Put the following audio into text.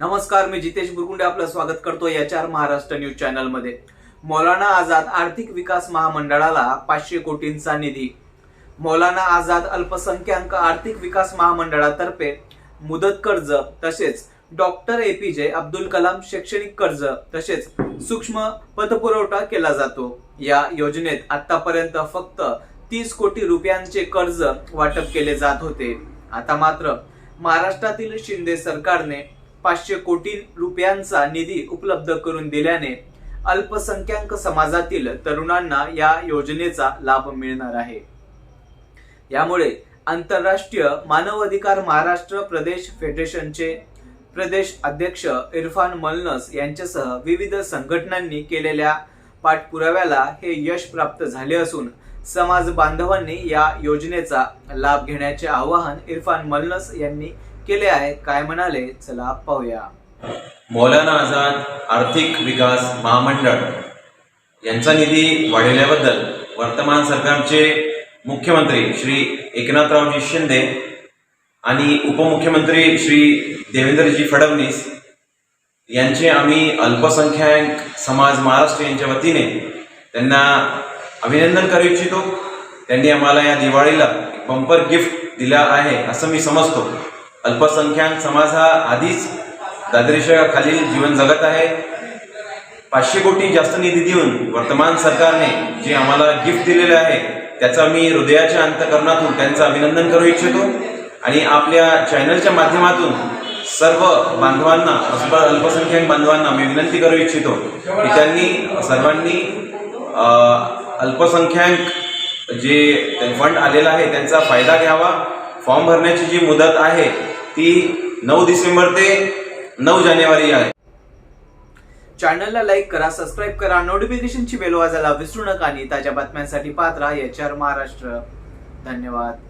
नमस्कार मी जितेश बुरगुंडे आपलं स्वागत करतो याचार महाराष्ट्र न्यूज चॅनलमध्ये मौलाना आझाद आर्थिक विकास महामंडळाला पाचशे कोटींचा निधी. मौलाना आझाद अल्पसंख्याक आर्थिक विकास महामंडळातर्फे मुदत कर्ज तसेच डॉक्टर ए पी जे अब्दुल कलाम शैक्षणिक कर्ज तसेच सूक्ष्म पतपुरवठा केला जातो. या योजनेत आतापर्यंत फक्त तीस कोटी रुपयांचे कर्ज वाटप केले जात होते. आता मात्र महाराष्ट्रातील शिंदे सरकारने पाचशे कोटी रुपयांचा निधी उपलब्ध करून दिल्याने अल्पसंख्याक समाजातील तरुणांना या योजनेचा लाभ मिळणार आहे. यामुळे आंतरराष्ट्रीय मानवाधिकार महाराष्ट्र प्रदेश फेडरेशनचे प्रदेश अध्यक्ष इरफान मलनस यांच्यासह विविध संघटनांनी केलेल्या पाठपुराव्याला हे यश प्राप्त झाले असून समाज बांधवांनी या योजनेचा लाभ घेण्याचे आवाहन इरफान मलनस यांनी केले आहे काय म्हणाले? चला पाहूया. मौलाना आझाद आर्थिक विकास महामंडळ यांचा निधी वाढवल्याबद्दल वर्तमान सरकारचे मुख्यमंत्री श्री एकनाथरावजी शिंदे आणि उपमुख्यमंत्री श्री देवेंद्रजी फडणवीस यांचे आम्ही अल्पसंख्याक समाज महाराष्ट्र यांच्या वतीने त्यांना अभिनंदन करू इच्छितो. त्यांनी आम्हाला या दिवाळीला बंपर गिफ्ट दिला आहे असं मी समजतो. अल्पसंख्याक समाज हा आधीच दारिद्र्याखालील जीवन जगत आहे. पाचशे कोटी जास्त निधी देऊन वर्तमान सरकारने जे आम्हाला गिफ्ट दिलेले आहे त्याचा मी हृदयाच्या अंतकरणातून त्यांचं अभिनंदन करू इच्छितो. आणि आपल्या चॅनलच्या माध्यमातून सर्व बांधवांना अल्पसंख्याक बांधवांना मी विनंती करू इच्छितो की त्यांनी सर्वांनी अल्पसंख्याक जे फंड आलेला आहे त्यांचा फायदा घ्यावा. फॉर्म भरण्याची जी मुदत आहे ती नऊ डिसेंबर ते नऊ जानेवारी आहे. चॅनलला लाईक करा सबस्क्राईब करा नोटिफिकेशनची बेल वाजायला विसरू नका आणि ताज्या बातम्यांसाठी पात्रा याच्यावर महाराष्ट्र. धन्यवाद.